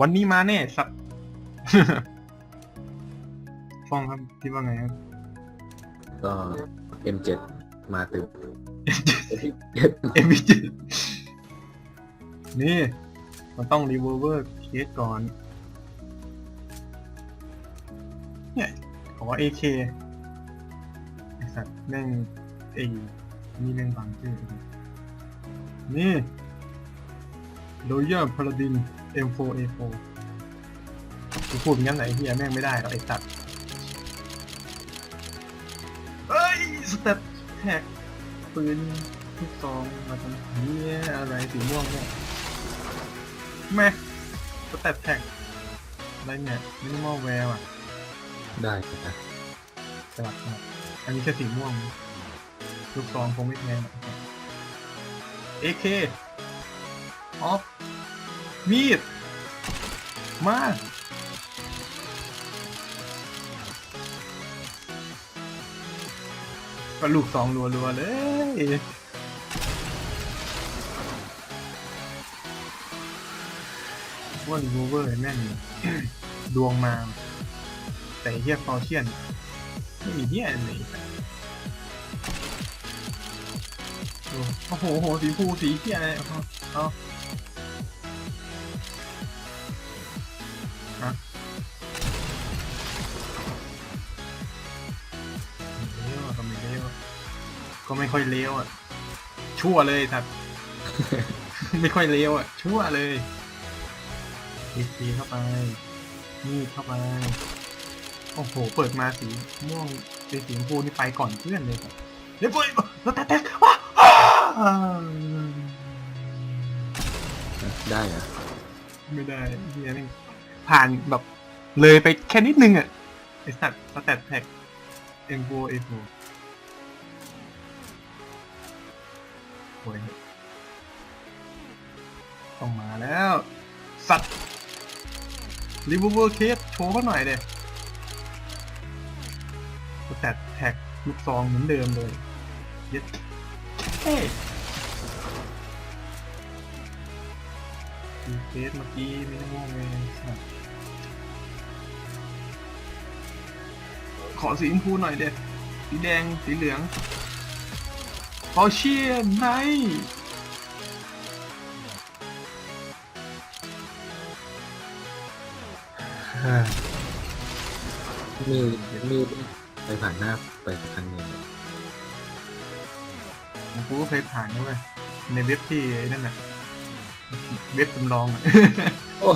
วันนี้มาแน่สักฟองครับคิดว่าไงครับ ก็ M7 มาตึกเอ็มบีจีนี่มันต้องรีเวอร์เวอร์เคสก่อน เนี่ยขอเอเคไอสัตว์แม่งไอ้นี่แม่งบางชื่อนี่โรย a l พา a าดิน M4A4 กูพูดงั้นไหนเฮียแม่งไม่ได้หรอกไอสัตว์เฮ้ยสเต็ปแท็กปืนลูกซองมาทำเนี้ยอะไรสีม่วงเนี่ยแม่สเต็ปแท็กอะไรเนี่ยมินิมอลแวร์อะได้นะสลับครับอันนี้แค่สีม่วงลูกซองคงไม่แพงหรอกเอเคออฟ มีด มา ก็ลูกซองรัวๆเลย ว่ารีโวเวอร์แม่ง ดวงมา แต่เฮียฟอเชียน ไม่มีเฮียอะไรโอ้โหโอ้โหสีฟูสีเฮียอะไรเอา ก็ไม่ค่อยเลี้ยวอะ ชั่วเลยสัตว์ ไม่ค่อยเลี้ยวอะ ชั่วเลยดีซีเข้าไปนี่เข้าไป โอ้โห เปิดมาสีม่วงสีสีชมพูนี่ไปก่อนเพื่อนเลยครับเดี๋ยวเปิดแล้วแต่แต่ว้าอ้าวได้เหรอะไม่ได้เฮียนี่ผ่านแบบเลยไปแค่นิดนึงอะไอสัตว์สแตทแท็กเอ็มโบเอโฟ โอ้ยต้องมาแล้ว สัตว์รีบูเวอร์เคสโชว์เขาหน่อยเด็สแตทแท็กลูกซองเหมือนเดิมเลยเย็ดเฮ้ดีเคสเมื่อกี้ไม่ได้โม่เลยสัตว์ขอสีชมพูหน่อยเด็สีแดงสีเหลือง พอเชียนไนมีมีไปผ่านหน้าไปครั้งหนึงกูก็เคยผ่านด้วยในเว็บที่นั่นน่ะเว็บจำลองโอ้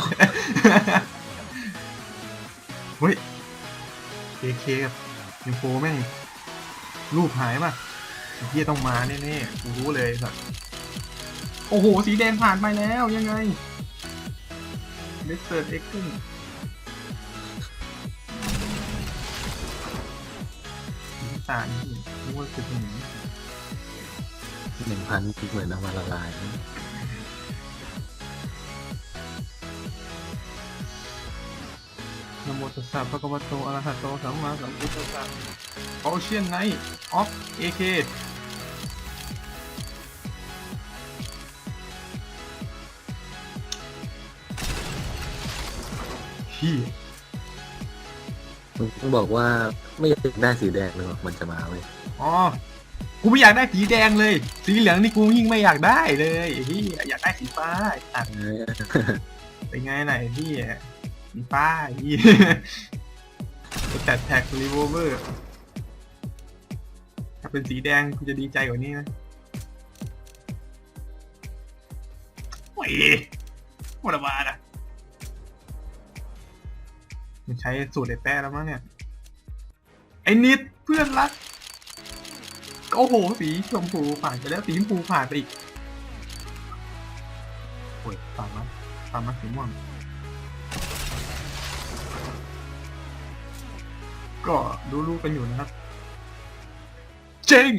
เฮ้ย AK กับยังโฟแม่งรูปหายป่ะ เฮียต้องมาแน่ๆกูรู้เลยสัตว์โอ้โห สีแดงผ่านไปแล้วยังไงเมสเซอร์เอ็กซ์น้ำตาลนี่นึกว่าคือตรงนี้หนึ่งพันเหมือนเอามาละลายนะโมตัสสะภะคะวะโตอะระหะโตสัมมาสัมพุทธัสสะโอเชียนไนท์ออฟเอเค พี่มึงต้องบอกว่าไม่อยากได้สีแดงเลยหรอกมันจะมาเว้ยอ๋อ กูไม่อยากได้สีแดงเลย สีเหลืองนี่กูยิ่งไม่อยากได้เลยไอ้พี่อยากได้สีฟ้าไอ้ตัดเออเป็นไงไหนพี่สีฟ้าไอ้พี่แต่แท็กรีโวเวอร์ ถ้าเป็นสีแดงกูจะดีใจกว่านี้นะโอ้ยหมดบาทอะ มันใช้สูตรไอ้แป้แล้วมั้งเนี่ย ไอ้นิดเพื่อนรัก โอ้โห สีชมพูผ่านไปแล้วสีชมพูผ่านไปอีกโอ้ยตามมาตามมาสีม่วงก็รู้ๆกันอยู่นะครับ เจง